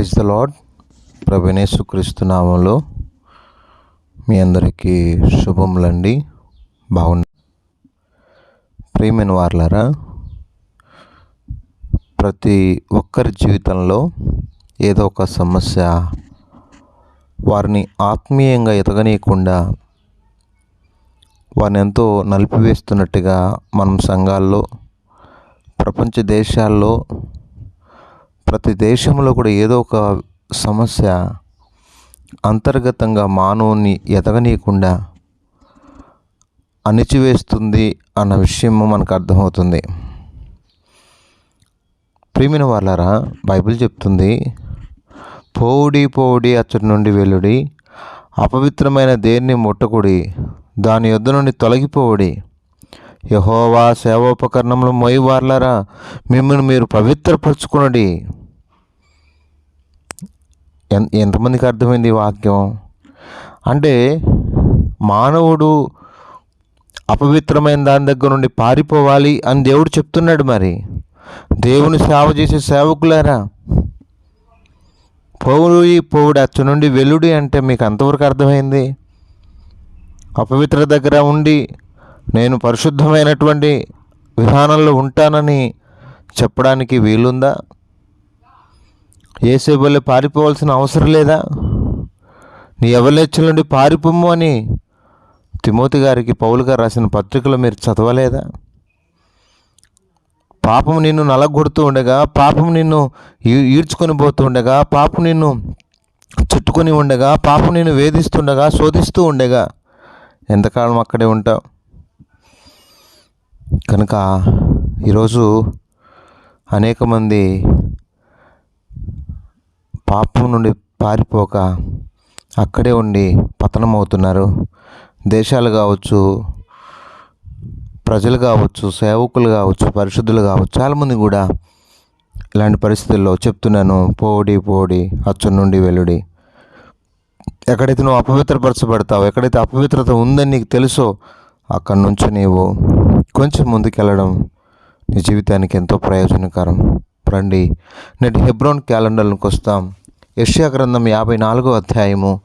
Praise the lord ప్రభనేసుక్రీస్తు నామంలో మీ అందరికీ శుభములండి. బాగున్న ప్రేమైన వార్లారా ప్రతి ఒక్కరి జీవితంలో ఏదో ఒక సమస్య వారిని ఆత్మీయంగా ఎదగనీయకుండా వారిని ఎంతో నలిపివేస్తున్నట్టుగా మనం సంఘాల్లో ప్రపంచ దేశాల్లో ప్రతి దేశంలో కూడా ఏదో ఒక సమస్య అంతర్గతంగా మానవుని ఎదగనీయకుండా అణిచివేస్తుంది అన్న విషయం మనకు అర్థమవుతుంది. ప్రియమైన వాళ్ళారా బైబిల్ చెప్తుంది పోవుడి పోవుడి అచ్చటి నుండి వెలుడి అపవిత్రమైన దేన్ని ముట్టకుడి దాని యొద్ద నుండి తొలగిపోవుడి. యహోవా సేవోపకరణములు మోయి వార్లారా మిమ్మల్ని మీరు పవిత్రపరచుకునడి. ఎంతమందికి అర్థమైంది వాక్యం? అంటే మానవుడు అపవిత్రమైన దాని దగ్గర నుండి పారిపోవాలి అని దేవుడు చెప్తున్నాడు మరి. దేవుని సేవ చేసే సేవకులారా? పోవుడి పోవుడు అచ్చు నుండి వెలుడి అంటే మీకు అంతవరకు అర్థమైంది? అపవిత్ర దగ్గర ఉండి నేను పరిశుద్ధమైనటువంటి విధానంలో ఉంటానని చెప్పడానికి వీలుందా? ఏసేబోలే పారిపోవాల్సిన అవసరం లేదా? నీ ఎవలెచ్చల నుండి పారిపోము అని తిమోతి గారికి పౌలు గారు రాసిన పత్రికలో మీరు చదవలేదా? పాపం నిన్ను నలగొడుతూ ఉండగా పాపం నిన్ను ఈ- ఈడ్చుకొని పోతూ ఉండగా పాపం నిన్ను చుట్టుకొని ఉండగా పాపం నిన్ను వేధిస్తుండగా శోధిస్తూ ఉండగా ఎంతకాలం అక్కడే ఉంటావు? కనుక ఈరోజు అనేక మంది పాపం నుండి పారిపోక అక్కడే ఉండి పతనం అవుతున్నారు దేశాలు కావచ్చు ప్రజలు కావచ్చు సేవకులు కావచ్చు పరిశుద్ధులు కావచ్చు చాలామంది కూడా ఇలాంటి పరిస్థితుల్లో చెప్తున్నాను పోడి పోడి అచ్చు నుండి వెలుడి ఎక్కడైతే నువ్వు అపవిత్రపరచబడతావు ఎక్కడైతే అపవిత్రత ఉందని నీకు తెలుసో అక్కడి నుంచి నీవు కొంచెం ముందుకెళ్ళడం నీ జీవితానికి ఎంతో ప్రయోజనకరం. రండి నేటి హెబ్రోన్ క్యాలెండర్లకు వస్తాం. యష్యా గ్రంథం యాభై నాలుగో అధ్యాయము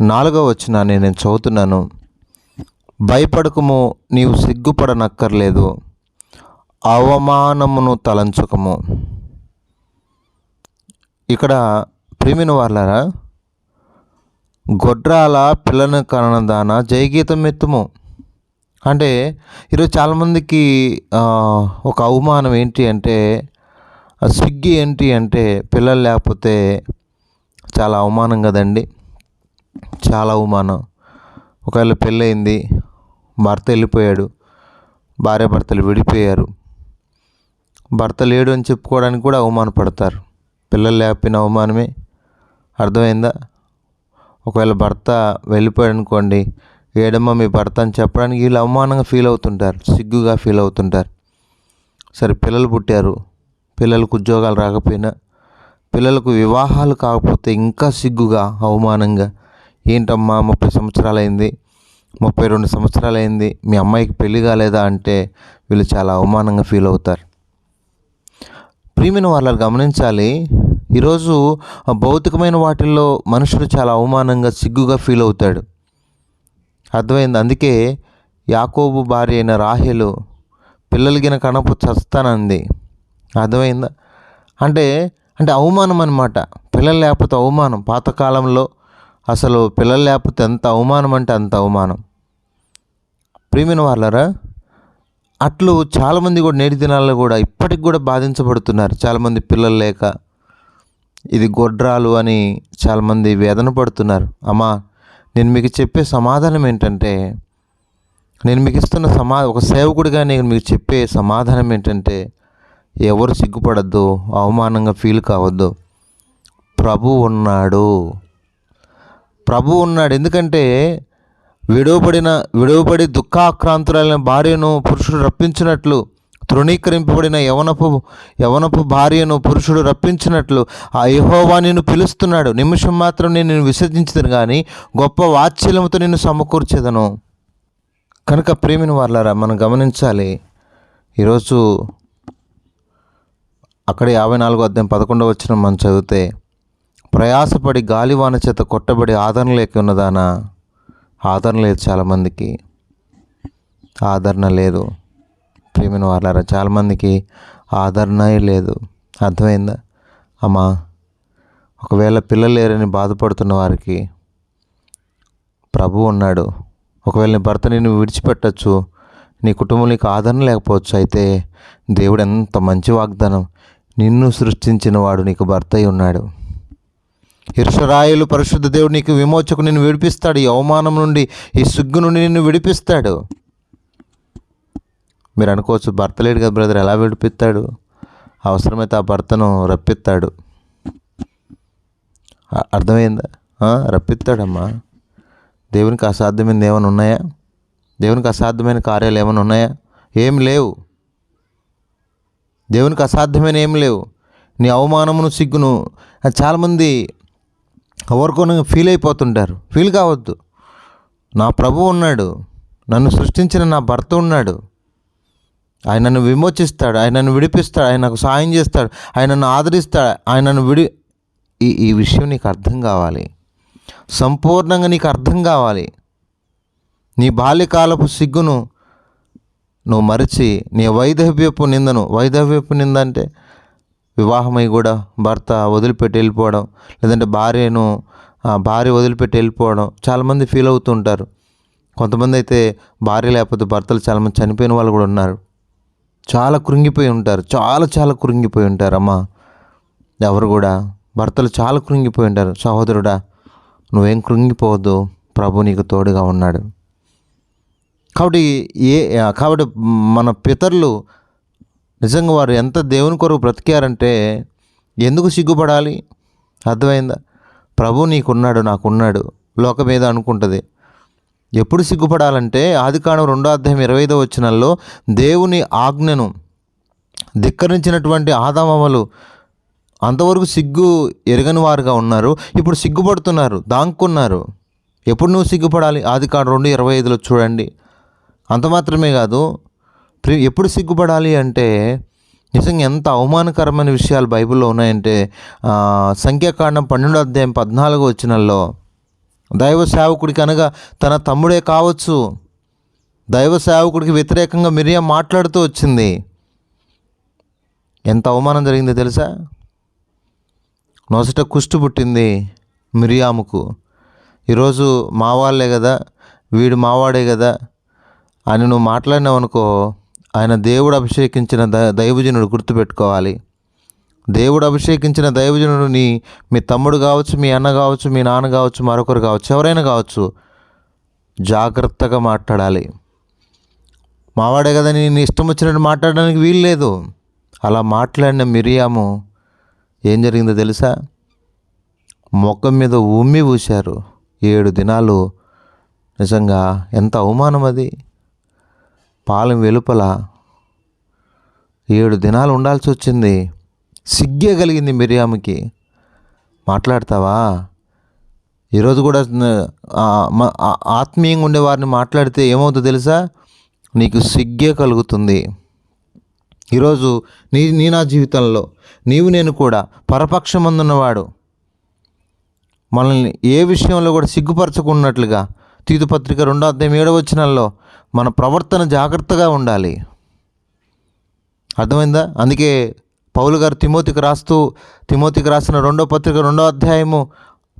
నాలుగో వచ్చిన నేను చదువుతున్నాను. భయపడకము నీవు సిగ్గుపడనక్కర్లేదు. అవమానమును తలంచుకము. ఇక్కడ ప్రేమిన వాళ్ళారా గొడ్రాల పిల్లను కనదాన జయగీతం ఎత్తుము. అంటే ఈరోజు చాలామందికి ఒక అవమానం ఏంటి అంటే ఆ స్విగ్గీ ఏంటి అంటే పిల్లలు లేకపోతే చాలా అవమానం కదండి. చాలా అవమానం. ఒకవేళ పెళ్ళయింది భర్త వెళ్ళిపోయాడు భార్య భర్తలు విడిపోయారు. భర్త లేడు అని చెప్పుకోవడానికి కూడా అవమానపడతారు. పిల్లలు లేకపోయిన అవమానమే. అర్థమైందా? ఒకవేళ భర్త వెళ్ళిపోయాడు అనుకోండి ఏడమ్మ మీ భర్త అని చెప్పడానికి వీళ్ళు అవమానంగా ఫీల్ అవుతుంటారు. సిగ్గుగా ఫీల్ అవుతుంటారు. సరే పిల్లలు పుట్టారు. పిల్లలకు ఉద్యోగాలు రాకపోయినా పిల్లలకు వివాహాలు కాకపోతే ఇంకా సిగ్గుగా అవమానంగా. ఏంటమ్మా ముప్పై సంవత్సరాలు అయింది ముప్పై రెండు సంవత్సరాలు అయింది మీ అమ్మాయికి పెళ్ళి కాలేదా? అంటే వీళ్ళు చాలా అవమానంగా ఫీల్ అవుతారు. ప్రియమైన వాళ్ళని గమనించాలి. ఈరోజు ఆ భౌతికమైన వాటిల్లో మనుషులు చాలా అవమానంగా సిగ్గుగా ఫీల్ అవుతాడు. అర్థమైంది? అందుకే యాకోబు భార్య అయిన రాహేలు పిల్లలు గిన కనపు చస్తానంది. అర్థమైందా? అంటే అంటే అవమానం అనమాట పిల్లలు లేకపోతే అవమానం. పాతకాలంలో అసలు పిల్లలు లేకపోతే ఎంత అవమానం అంటే అంత అవమానం. ప్రియమైన వాళ్ళరా అట్లు చాలామంది కూడా నేటి దినాల్లో కూడా ఇప్పటికి కూడా బాధించబడుతున్నారు. చాలామంది పిల్లలు లేక ఇది గొడ్రాలు అని చాలామంది వేదన పడుతున్నారు. అమ్మా నేను మీకు చెప్పే సమాధానం ఏంటంటే నేను మీకు ఇస్తున్న సమా ఒక సేవకుడిగా నేను మీకు చెప్పే సమాధానం ఏంటంటే ఎవరు సిగ్గుపడద్దు అవమానంగా ఫీల్ కావద్దు. ప్రభు ఉన్నాడు. ప్రభు ఉన్నాడు. ఎందుకంటే విడవబడిన విడవబడి దుఃఖాక్రాంతులైన భార్యను పురుషుడు రప్పించినట్లు తృణీకరింపబడిన యవనపు యవనపు భార్యను పురుషుడు రప్పించినట్లు ఆ యహోవా నిన్ను పిలుస్తున్నాడు. నిమిషం మాత్రం నేను నిన్ను విసర్జించదను కానీ గొప్ప వాత్సల్యంతో నిన్ను సమకూర్చేదను. కనుక ప్రేమిని వాళ్ళారా మనం గమనించాలి. ఈరోజు అక్కడ యాభై నాలుగో అధ్యాయం పదకొండవ వచ్చిన మనం చదివితే ప్రయాసపడి గాలివాన చేత కొట్టబడి ఆదరణ లేక ఉన్నదానా? ఆదరణ లేదు చాలామందికి. ఆదరణ లేదు. ప్రేమిన వాళ్ళారా చాలామందికి ఆదరణ లేదు. అర్థమైందా? అమ్మా ఒకవేళ పిల్లలు లేరని బాధపడుతున్న వారికి ప్రభు ఉన్నాడు. ఒకవేళ నీ భర్త నిన్ను విడిచిపెట్టచ్చు నీ కుటుంబం నీకు ఆదరణ లేకపోవచ్చు అయితే దేవుడు ఎంత మంచి వాగ్దానం. నిన్ను సృష్టించిన వాడు నీకు భర్త అయి ఉన్నాడు. ఇరుషరాయులు పరిశుద్ధ దేవుడు నీకు విమోచకు నిన్ను విడిపిస్తాడు. ఈ అవమానం నుండి ఈ సిగ్గు నుండి నిన్ను విడిపిస్తాడు. మీరు అనుకోవచ్చు భర్త లేడు కదా బ్రదర్ ఎలా విడిపిస్తాడు? అవసరమైతే ఆ భర్తను రప్పిస్తాడు. అర్థమైందా? రప్పిస్తాడమ్మా. దేవునికి అసాధ్యమైనది ఏమైనా ఉన్నాయా? దేవునికి అసాధ్యమైన కార్యాలు ఏమైనా ఉన్నాయా? ఏం లేవు. దేవునికి అసాధ్యమైన ఏం లేవు. నీ అవమానమును సిగ్గును చాలామంది ఎవరికొని ఫీల్ అయిపోతుంటారు. ఫీల్ కావద్దు. నా ప్రభు ఉన్నాడు. నన్ను సృష్టించిన నా భర్త ఉన్నాడు. ఆయన నన్ను విమోచిస్తాడు. ఆయన నన్ను విడిపిస్తాడు. ఆయన నాకు సాయం చేస్తాడు. ఆయన నన్ను ఆదరిస్తాడు. ఆయన నన్ను విడి ఈ ఈ విషయం నీకు అర్థం కావాలి. సంపూర్ణంగా నీకు అర్థం కావాలి. నీ బాల్యకాలపు సిగ్గును నువ్వు మరిచి నీ వైధవ్యపు నిందను వైధవ్యపు నింద అంటే వివాహమై కూడా భర్త వదిలిపెట్టి వెళ్ళిపోవడం లేదంటే భార్యను భార్య వదిలిపెట్టి వెళ్ళిపోవడం చాలామంది ఫీల్ అవుతుంటారు. కొంతమంది అయితే భార్య లేకపోతే భర్తలు చాలామంది చనిపోయిన వాళ్ళు కూడా ఉన్నారు. చాలా కృంగిపోయి ఉంటారు చాలా చాలా కృంగిపోయి ఉంటారు అమ్మా. ఎవరు కూడా భర్తలు చాలా కృంగిపోయి ఉంటారు. సహోదరుడా నువ్వేం కృంగిపోవద్దు ప్రభు నీకు తోడుగా ఉన్నాడు. కాబట్టి ఏ కాబట్టి మన పితరులు నిజంగా వారు ఎంత దేవుని కొరకు బ్రతికారంటే ఎందుకు సిగ్గుపడాలి? అర్థమైందా? ప్రభు నీకున్నాడు నాకున్నాడు లోకం మీద అనుకుంటుంది. ఎప్పుడు సిగ్గుపడాలంటే ఆదికాండం రెండో అధ్యాయం ఇరవై ఐదో వచనంలో దేవుని ఆజ్ఞను ధిక్కరించినటువంటి ఆదామములు అంతవరకు సిగ్గు ఎరగని వారుగా ఉన్నారు. ఇప్పుడు సిగ్గుపడుతున్నారు దాంకున్నారు. ఎప్పుడు నువ్వు సిగ్గుపడాలి? ఆదికాండం రెండు ఇరవై ఐదులో చూడండి. అంత మాత్రమే కాదు ప్రి- ఎప్పుడు సిగ్గుపడాలి అంటే నిజంగా ఎంత అవమానకరమైన విషయాలు బైబిల్లో ఉన్నాయంటే సంఖ్యాకాండం పన్నెండో అధ్యాయం పద్నాలుగు వచ్చినల్లో దైవ సేవకుడికి అనగా తన తమ్ముడే కావచ్చు దైవ సేవకుడికి వ్యతిరేకంగా మిరియా మాట్లాడుతూ వచ్చింది. ఎంత అవమానం జరిగిందో తెలుసా? నొసట కుష్టు పుట్టింది మిరియాముకు. ఈరోజు మావాళ్ళే కదా వీడు మావాడే కదా అని నువ్వు మాట్లాడినావు అనుకో ఆయన దేవుడు అభిషేకించిన ద దైవజనుడు గుర్తుపెట్టుకోవాలి. దేవుడు అభిషేకించిన దైవజనుడు నీ మీ తమ్ముడు కావచ్చు మీ అన్న కావచ్చు మీ నాన్న కావచ్చు మరొకరు కావచ్చు ఎవరైనా కావచ్చు జాగ్రత్తగా మాట్లాడాలి. మావాడే కదా నేను ఇష్టం వచ్చినట్టు మాట్లాడడానికి వీలు లేదు. అలా మాట్లాడిన మిరియాము ఏం జరిగిందో తెలుసా? ముఖం మీద ఉమ్మి పూశారు ఏడు దినాలు. నిజంగా ఎంత అవమానం అది. పాలెం వెలుపల ఏడు దినాలు ఉండాల్సి వచ్చింది. సిగ్గే కలిగింది మిరియాముకి. మాట్లాడతావా? ఈరోజు కూడా ఆత్మీయంగా ఉండే వారిని మాట్లాడితే ఏమవుతుందో తెలుసా? నీకు సిగ్గే కలుగుతుంది. ఈరోజు నీ నీ నా జీవితంలో నీవు నేను కూడా పరపక్షమందున్నవాడు. మనల్ని ఏ విషయంలో కూడా సిగ్గుపరచకున్నట్లుగా తీతుపత్రిక రెండో అధ్యాయం ఏడవ వచనంలో మన ప్రవర్తన జాగ్రత్తగా ఉండాలి. అర్థమైందా? అందుకే పౌలు గారు తిమోతికి రాస్తూ తిమోతికి రాసిన రెండో పత్రిక రెండో అధ్యాయము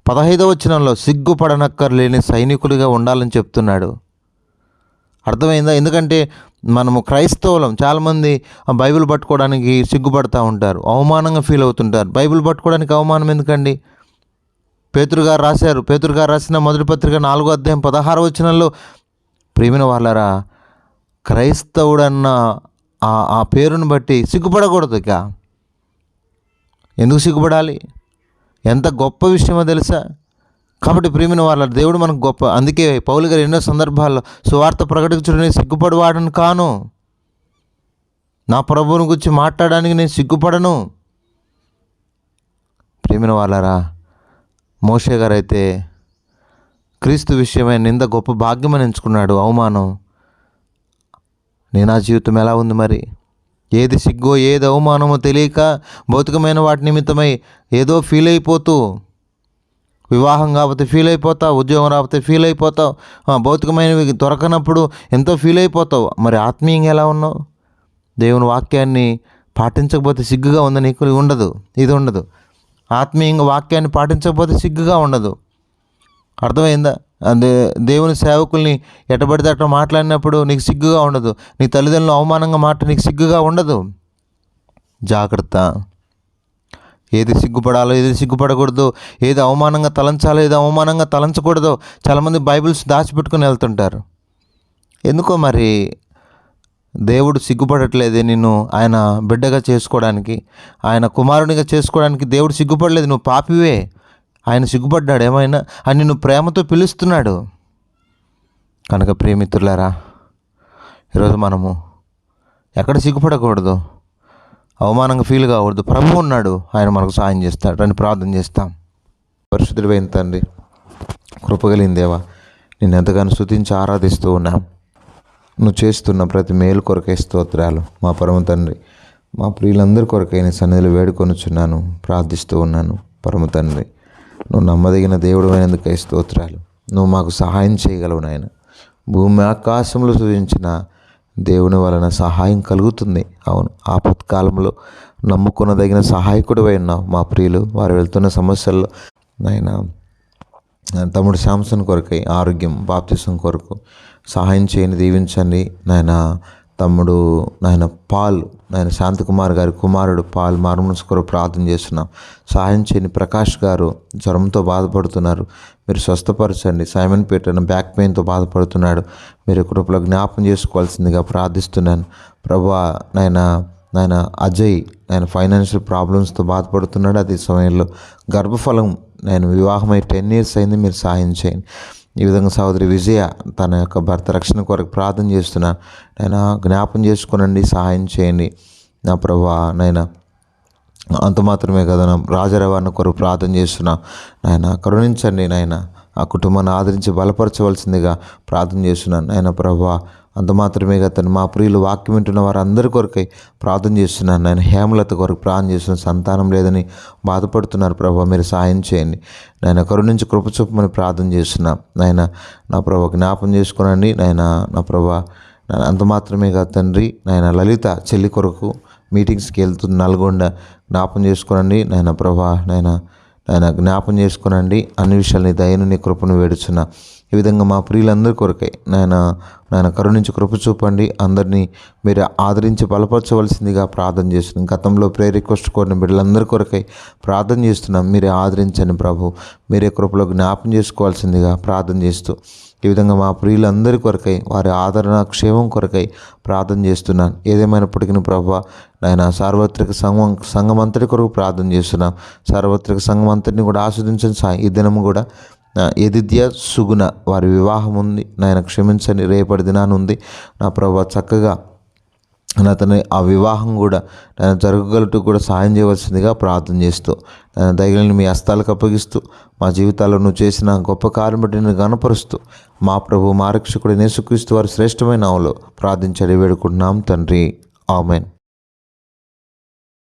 పదహైదవ వచనంలో సిగ్గుపడనక్కర్లేని సైనికుడిగా ఉండాలని చెప్తున్నాడు. అర్థమైందా? ఎందుకంటే మనము క్రైస్తవులం చాలామంది ఆ బైబిల్ పట్టుకోవడానికి సిగ్గుపడతా ఉంటారు అవమానంగా ఫీల్ అవుతుంటారు. బైబిల్ పట్టుకోవడానికి అవమానం ఎందుకండి? పేతురు గారు రాశారు. పేతురు గారు రాసిన మొదటి పత్రిక నాలుగో అధ్యాయం పదహారు వచనంలో ప్రేమిన వాళ్ళరా క్రైస్తవుడన్న ఆ ఆ పేరును బట్టి సిగ్గుపడకూడదు ఇక. ఎందుకు సిగ్గుపడాలి? ఎంత గొప్ప విషయమో తెలుసా? కాబట్టి ప్రేమిన వాళ్ళ దేవుడు మనకు గొప్ప. అందుకే పౌలు గారు ఎన్నో సందర్భాల్లో సువార్త ప్రకటించడానికి సిగ్గుపడవాడని కాను. నా ప్రభువుని గురించి మాట్లాడడానికి నేను సిగ్గుపడను. ప్రేమిన వాళ్ళరా మోషే గారు అయితే క్రీస్తు విషయమైన నింద గొప్ప భాగ్యమని ఎంచుకున్నాడు. అవమానం. నేను నా జీవితం ఎలా ఉంది మరి? ఏది సిగ్గో ఏది అవమానమో తెలియక భౌతికమైన వాటి నిమిత్తమై ఏదో ఫీల్ అయిపోతూ వివాహం కాకపోతే ఫీల్ అయిపోతావు ఉద్యోగం రాకపోతే ఫీల్ అయిపోతావు భౌతికమైనవి దొరకనప్పుడు ఎంతో ఫీల్ అయిపోతావు. మరి ఆత్మీయంగా ఎలా ఉన్నావు? దేవుని వాక్యాన్ని పాటించకపోతే సిగ్గుగా ఉంది నీకు ఉండదు ఇది ఉండదు. ఆత్మీయంగా వాక్యాన్ని పాటించకపోతే సిగ్గుగా ఉండదు. అర్థమైందా? అదే దేవుని సేవకుల్ని ఎటబడితే అట్లా మాట్లాడినప్పుడు నీకు సిగ్గుగా ఉండదు. నీ తల్లిదండ్రులు అవమానంగా మాట నీకు సిగ్గుగా ఉండదు. జాగ్రత్త. ఏది సిగ్గుపడాలో ఏది సిగ్గుపడకూడదు. ఏది అవమానంగా తలంచాలో ఏది అవమానంగా తలంచకూడదు చాలామంది బైబిల్స్ దాచిపెట్టుకుని వెళ్తుంటారు. ఎందుకో మరి దేవుడు సిగ్గుపడట్లేదే నిన్ను ఆయన బిడ్డగా చేసుకోవడానికి ఆయన కుమారునిగా చేసుకోవడానికి దేవుడు సిగ్గుపడలేదు నువ్వు పాపివే. ఆయన సిగ్గుపడ్డాడు ఏమైనా? అని నిన్ను ప్రేమతో పిలుస్తున్నాడు. కనుక ప్రియమిత్రులారా ఈరోజు మనము ఎక్కడ సిగ్గుపడకూడదు? అవమానంగా ఫీల్ కాకూడదు. ప్రభు ఉన్నాడు ఆయన మనకు సాయం చేస్తాడు అని ప్రార్థన చేస్తాం. పరిశుద్ధుడైన తండ్రి కృపగలిగిందేవా నేను ఎంతగానో స్థుతించి ఆరాధిస్తూ ఉన్నాం. నువ్వు చేస్తున్న ప్రతి మేలు కొరకై స్తోత్రాలు. మా పరమ తండ్రి మా ప్రియులందరి కొరకై నీ సన్నిధిలో వేడుకొనుచున్నాను ప్రార్థిస్తూ ఉన్నాను. పరమ తండ్రి నువ్వు నమ్మదగిన దేవుడు అయినందుకై స్తోత్రాలు. నువ్వు మాకు సహాయం చేయగలవు నాయన. భూమి ఆకాశంలో సూచించిన దేవుని వలన సహాయం కలుగుతుంది. అవును ఆపత్కాలంలో నమ్ముకున్నదగిన సహాయకుడు ఉన్నావు మా ప్రియులు. వారు వెళ్తున్న సమస్యల్లో నాయన తమ్ముడు శాంసన్ కొరకై ఆరోగ్యం బాప్తిసం కొరకు సహాయం చేయని దీవించండి. నాయన తమ్ముడు నాయన పాల్ నాయన శాంతకుమార్ గారి కుమారుడు పాల్ మార్మన్స్ కొరకు ప్రార్థన చేస్తున్నాం. సహాయం చేయని ప్రకాష్ గారు జ్వరంతో బాధపడుతున్నారు. మీరు స్వస్థపరచండి. సైమన్ పీటర్ను బ్యాక్ పెయిన్తో బాధపడుతున్నాడు. మీరు కృపలో జ్ఞాపం చేసుకోవాల్సిందిగా ప్రార్థిస్తున్నాను. ప్రభా నాయన నాయన అజయ్ నాయన ఫైనాన్షియల్ ప్రాబ్లమ్స్తో బాధపడుతున్నాడు. అదే సమయంలో గర్భఫలం నేను వివాహమై టెన్ ఇయర్స్ అయింది మీరు సహాయం చేయండి. ఈ విధంగా సహోదరి విజయ తన యొక్క భర్త రక్షణ కొరకు ప్రార్థన చేస్తున్నా. నేను జ్ఞాపం చేసుకునండి సహాయం చేయండి. నా ప్రభా నైనా అంత మాత్రమే కదా నా రాజరవాణి కొరకు ప్రార్థన చేస్తున్నా. నాయన కరుణించండి నాయన ఆ కుటుంబాన్ని ఆదరించి బలపరచవలసిందిగా ప్రార్థన చేస్తున్నాను నాయన ప్రభా అంత మాత్రమే కదా మా ప్రియులు వాక్యం వింటున్న వారందరి కొరకై ప్రార్థన చేస్తున్నాను. నేను హేమలత కొరకు ప్రార్థన చేస్తున్న సంతానం లేదని బాధపడుతున్నారు ప్రభా మీరు సాయం చేయండి. నాయన కరుణించి కృప చూపమని ప్రార్థన చేస్తున్నా. నాయన నా ప్రభు జ్ఞాపం చేసుకునండి. నాయన నా ప్రభా అంత మాత్రమే కాదు తండ్రి. నాయన లలిత చెల్లి కొరకు మీటింగ్స్కి వెళ్తున్న నల్గొండ జ్ఞాపం చేసుకోనండి. నాయన ప్రభా నాయన నాయన జ్ఞాపం చేసుకునండి. అన్ని విషయాలని దయను నీ కృపను వేడుచున్నా. ఈ విధంగా మా ప్రియులందరి కొరకై నాయన నాయన కరుణించి కృప చూపండి. అందరినీ మీరు ఆదరించి బలపరచవలసిందిగా ప్రార్థన చేస్తున్నాం. గతంలో ప్రే రిక్వెస్ట్ కోరిన బిడ్డలందరి కొరకై ప్రార్థన చేస్తున్నాం. మీరే ఆదరించండి ప్రభు. మీరే కృపలో జ్ఞాపం చేసుకోవాల్సిందిగా ప్రార్థన చేస్తూ ఈ విధంగా మా ప్రియులందరి కొరకై వారి ఆదరణ క్షేమం కొరకై ప్రార్థన చేస్తున్నాను ఏదేమైనప్పటికీ ప్రభా నాయన సార్వత్రిక సంఘం సంఘం అంతటి కొరకు ప్రార్థన చేస్తున్నాం. సార్వత్రిక సంఘం అంతటిని కూడా ఆస్వాదించండి సా ఈ దినం కూడా ఎదిద్య సుగుణ వారి వివాహం ఉంది. నాయన క్షమించని రేపటి దినాన్ని ఉంది. నా ప్రభా చక్కగా నా అతని ఆ వివాహం కూడా నేను జరగగలటు కూడా సాయం చేయవలసిందిగా ప్రార్థన చేస్తూ నేను దయగలిని మీ హస్తాలకు అప్పగిస్తూ మా జీవితాల్లో నువ్వు చేసిన గొప్ప కార్యం బట్టి నేను గనపరుస్తూ మా ప్రభు మా రక్షకుడు నేసుక్రీస్తు వారి శ్రేష్టమైన నామలో ప్రార్థించడి వేడుకుంటున్నాం తండ్రి. ఆమెన్.